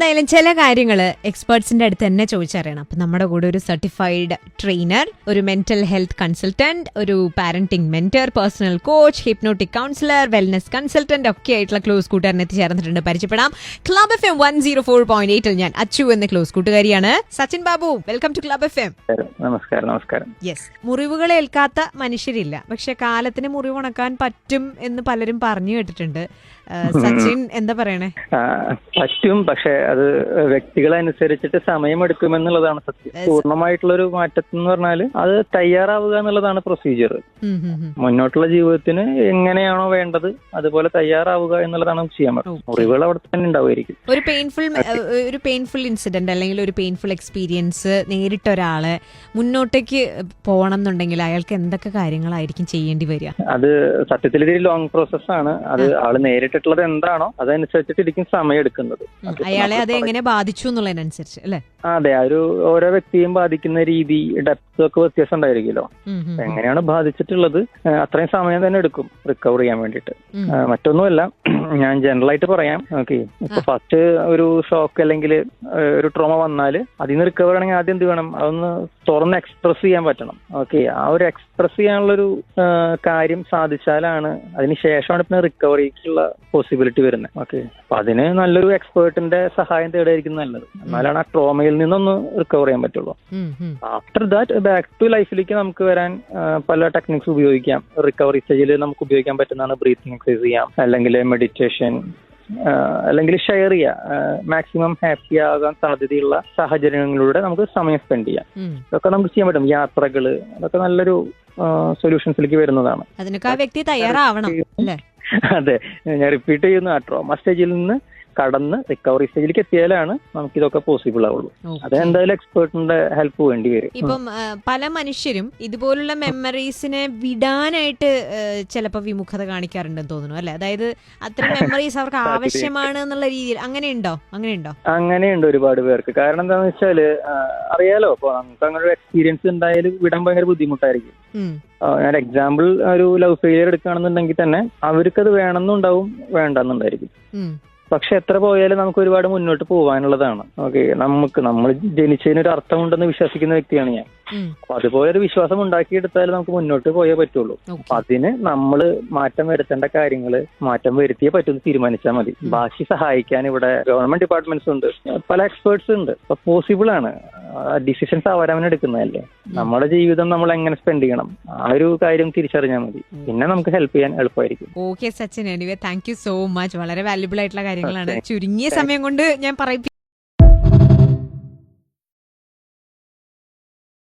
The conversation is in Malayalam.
എന്തായാലും ചില കാര്യങ്ങൾ എക്സ്പേർട്സിന്റെ അടുത്ത് തന്നെ ചോദിച്ചറിയണം. അപ്പൊ നമ്മുടെ കൂടെ ഒരു സർട്ടിഫൈഡ് ട്രെയിനർ ഒരു മെന്റൽ ഹെൽത്ത് കൺസൾട്ടന്റ് ഒരു parenting mentor personal coach hypnotic counsellor wellness consultant ഒക്കെ ആയിട്ടുള്ള ക്ലോസ് കൂട്ടുകാരൻ എത്തിച്ചേർന്നിട്ടുണ്ട്. പരിചയപ്പെടാം. Club F M one zero four point എയ്റ്റിൽ ഞാൻ അച്ചു എന്ന close കൂട്ടുകാരിയാണ്. Sachin Babu welcome to club F M നമസ്കാരം നമസ്കാരം. യെസ് മുറിവുകൾ ഏൽക്കാത്ത മനുഷ്യരില്ല. പക്ഷെ കാലത്തിന് മുറിവുണക്കാൻ പറ്റും എന്ന് പലരും പറഞ്ഞു കേട്ടിട്ടുണ്ട്. സച്ചിൻ എന്താ പറയണേ? പറ്റും പക്ഷെ അത് വ്യക്തികളനുസരിച്ചിട്ട് സമയമെടുക്കുമെന്നുള്ളതാണ് സത്യം പൂർണമായിട്ടുള്ള ഒരു മാറ്റം എന്ന് പറഞ്ഞാൽ അത് തയ്യാറാവുക എന്നുള്ളതാണ് പ്രൊസീജിയർ. മുന്നോട്ടുള്ള ജീവിതത്തിന് എങ്ങനെയാണോ വേണ്ടത് അതുപോലെ തയ്യാറാവുക എന്നുള്ളതാണ് നമുക്ക് ചെയ്യാൻ പറ്റും മുറിവുകൾ അവിടെ തന്നെ ഉണ്ടാവുമായിരിക്കും. ഒരു പെയിൻഫുൾ ഒരു പെയിൻഫുൾ ഇൻസിഡന്റ് അല്ലെങ്കിൽ ഒരു പെയിൻഫുൾ എക്സ്പീരിയൻസ് നേരിട്ട ഒരാളെ മുന്നോട്ടേക്ക് പോകണം എന്നുണ്ടെങ്കിൽ അയാൾക്ക് എന്തൊക്കെ കാര്യങ്ങളായിരിക്കും ചെയ്യേണ്ടി വരിക? അത് സത്യത്തിൽ ഇതൊരു ലോങ് പ്രോസസ് ആണ്. അത് ആൾ നേരിട്ടിട്ടുള്ളത് എന്താണോ അതനുസരിച്ചിട്ട് ഇരിക്കും സമയം എടുക്കുന്നത്. അയാളെ അത് എങ്ങനെ ബാധിച്ചു എന്നുള്ളതിനനുസരിച്ച് അല്ലെ? അതെ ഒരു ഓരോ വ്യക്തിയും ബാധിക്കുന്ന രീതി ഡെപ്ത് ഒക്കെ വ്യത്യാസം ഉണ്ടായിരിക്കുമല്ലോ. എങ്ങനെയാണ് ബാധിച്ചിട്ടുള്ളത്? അത്രയും സമയം തന്നെ എടുക്കും റിക്കവർ ചെയ്യാൻ വേണ്ടിട്ട് മറ്റൊന്നുമല്ല ഞാൻ ജനറൽ ആയിട്ട് പറയാം. ഓക്കെ ഇപ്പൊ ഫസ്റ്റ് ഒരു ഷോക്ക് അല്ലെങ്കിൽ ഒരു ട്രോമ വന്നാൽ അതിൽ നിന്ന് റിക്കവർ ആണെങ്കിൽ ആദ്യം എന്ത് വേണം? അതൊന്ന് തുറന്ന് എക്സ്പ്രസ് ചെയ്യാൻ പറ്റണം. ഓക്കെ ആ ഒരു എക്സ്പ്രസ് ചെയ്യാനുള്ളൊരു ഒരു കാര്യം സാധിച്ചാലാണ് അതിന് ശേഷമാണ് പിന്നെ റിക്കവറിക്കുള്ള പോസിബിലിറ്റി വരുന്നത്. ഓക്കെ അപ്പൊ അതിന് നല്ലൊരു എക്സ്പേർട്ടിന്റെ സഹായം തേടായിരിക്കും നല്ലത്. എന്നാലാണ് ആ ട്രോമയിൽ നിന്നൊന്ന് റിക്കവർ ചെയ്യാൻ പറ്റുള്ളൂ. ആഫ്റ്റർ ദാറ്റ് ബാക്ക് ടു ലൈഫിലേക്ക് നമുക്ക് വരാൻ പല ടെക്നിക്സ് ഉപയോഗിക്കാം. റിക്കവറി സ്റ്റേജിൽ നമുക്ക് ഉപയോഗിക്കാൻ പറ്റുന്നതാണ് ബ്രീത്തിങ് എക്സസൈസ് ചെയ്യാം. അല്ലെങ്കിൽ മെഡിറ്റേഷൻ അല്ലെങ്കിൽ ഷെയർ ചെയ്യുക. മാക്സിമം ഹാപ്പി ആകാൻ സാധ്യതയുള്ള സാഹചര്യങ്ങളിലൂടെ നമുക്ക് സമയം സ്പെൻഡ് ചെയ്യാം. ഇതൊക്കെ നമുക്ക് ചെയ്യാൻ പറ്റും. യാത്രകൾ അതൊക്കെ നല്ലൊരു സൊല്യൂഷൻസിലേക്ക് വരുന്നതാണ്. അതിനൊക്കെ ആ വ്യക്തി തയ്യാറാവണം അല്ലെ? അതെ. ഞാൻ റിപ്പീറ്റ് ചെയ്യുന്ന. ആ ട്രോമ സ്റ്റേജിൽ നിന്ന് കടന്ന് റിക്കവറി സ്റ്റേജിലേക്ക് എത്തിയാലാണ് നമുക്ക് ഇതൊക്കെ പോസിബിൾ ആവുള്ളൂ അത് എന്തായാലും എക്സ്പേർട്ടിന്റെ ഹെൽപ്പ് വേണ്ടി വരും. ഇപ്പം പല മനുഷ്യരും ഇതുപോലുള്ള മെമ്മറീസിനെ വിടാനായിട്ട് ചിലപ്പോൾ വിമുഖത കാണിക്കാറുണ്ടെന്ന് തോന്നുന്നു അല്ലെ? അതായത് അത്ര മെമ്മറീസ് അവർക്ക് ആവശ്യമാണ് എന്നുള്ള രീതിയിൽ. അങ്ങനെയുണ്ടോ? അങ്ങനെയുണ്ടോ? അങ്ങനെയുണ്ട് ഒരുപാട് പേർക്ക്. കാരണം എന്താന്ന് വെച്ചാൽ അറിയാലോ അപ്പൊ നമുക്ക് അങ്ങനെ ഒരു എക്സ്പീരിയൻസ് ഉണ്ടായാലും വിടാൻ ഭയങ്കര ബുദ്ധിമുട്ടായിരിക്കും. ഞാൻ എക്സാമ്പിൾ ഒരു ലവ് ഫെയിലിയർ എടുക്കുകയാണെന്നുണ്ടെങ്കിൽ തന്നെ അവർക്കത് വേണമെന്നുണ്ടാവും വേണ്ടെന്നുണ്ടായിരിക്കും. പക്ഷെ എത്ര പോയാലും നമുക്ക് ഒരുപാട് മുന്നോട്ട് പോകാനുള്ളതാണ് ഓക്കെ നമുക്ക് നമ്മൾ ജനിച്ചതിന് ഒരു അർത്ഥമുണ്ടെന്ന് വിശ്വസിക്കുന്ന വ്യക്തിയാണ് ഞാൻ. അപ്പൊ അതുപോലെ ഒരു വിശ്വാസം ഉണ്ടാക്കിയെടുത്താൽ നമുക്ക് മുന്നോട്ട് പോയേ പറ്റുള്ളൂ. അപ്പൊ അതിന് നമ്മൾ മാറ്റം വരുത്തേണ്ട കാര്യങ്ങൾ മാറ്റം വരുത്തിയേ പറ്റുമെന്ന് തീരുമാനിച്ചാൽ മതി. ബാക്കി സഹായിക്കാൻ ഇവിടെ ഗവൺമെന്റ് ഡിപ്പാർട്ട്മെന്റ്സ് ഉണ്ട്. പല എക്സ്പേർട്സ് ഉണ്ട്. അപ്പൊ പോസിബിൾ ആണ് ഡിസിഷൻസ് അവരവനെടുക്കുന്നതല്ലേ നമ്മുടെ ജീവിതം നമ്മൾ എങ്ങനെ സ്പെൻഡ് ചെയ്യണം? ആ ഒരു കാര്യം തിരിച്ചറിഞ്ഞാൽ മതി. പിന്നെ നമുക്ക് ഹെൽപ്പ് ചെയ്യാൻ എളുപ്പമായിരിക്കും. Okay Sachin. Anyway thank you so much വളരെ വാല്യുബിൾ ആയിട്ടുള്ള കാര്യങ്ങളാണ്. ചുരുങ്ങിയ സമയം കൊണ്ട് ഞാൻ പറയിപ്പി